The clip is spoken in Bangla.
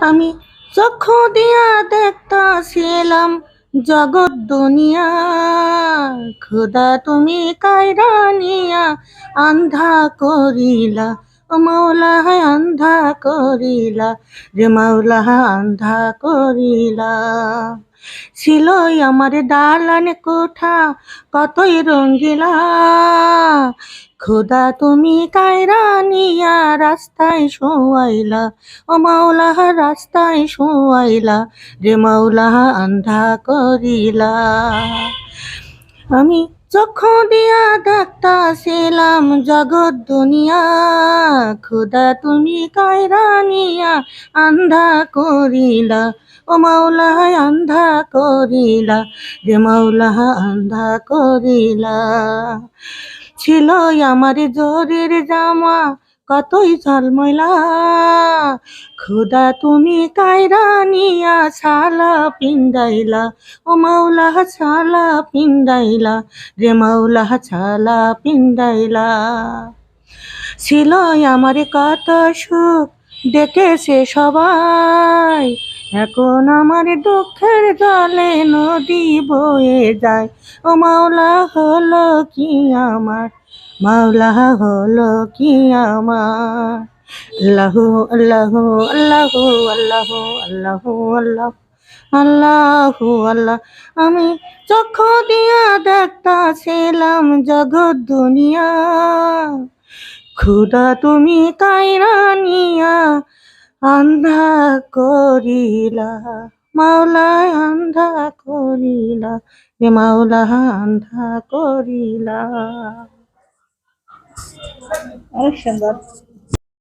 আমি চক্ষু দিয়া দেখতাছিলাম জগৎ দুনিয়া। খুদা তুমি কায়রা নিয়া আন্ধা করিলা। ও মাওলা আন্ধা করিলা রে মাওলা আন্ধা করিলা ছিলই আমার দালান কোঠা, কতই রঙ্গিলা। খোদা তুমি কায়রা নিয়া রাস্তায় শোয়াইলা, ও মাওলা রাস্তায় শোয়াইলা, রে মাওলা আন্ধা করিলা আমি চক্ষু দিয়া দেখতাছিলাম জগৎ দুনিয়া। খুদা, তুমি কায়রা নিয়া আন্ধা করিলা। ও মাওলা আন্ধা করিলা রে মাওলা আন্ধা করিলা। ছিল আমার জোরের জামা কতই ঝলমলা। খুদা, তুমি কায়রানিয়া ছালা পিন্দাইলা। ও মাওলা ছালা পিন্দাইলা। রে মাওলা ছালা পিন্দাইলা। ছিল আমার কত সুখ, দেখেছে সবাই। এখন আমার দুঃখের জলে নদী বয়ে যায়। ও মাওলা হলো কি আমার? মাওলা হলো কি আমার? আল্লাহু, আল্লাহ আল্লাহ আল্লাহ আল্লাহ আল্লাহ আল্লাহ আল্লাহ। আমি চক্ষু দিয়া দেখতাছিলাম জগৎ দুনিয়া। খুদা তুমি কাইরা নিয়া আন্ধা করিলা মাওলা আন্ধা করিলা রে মাওলা আন্ধা করিলা। অনেক সুন্দর।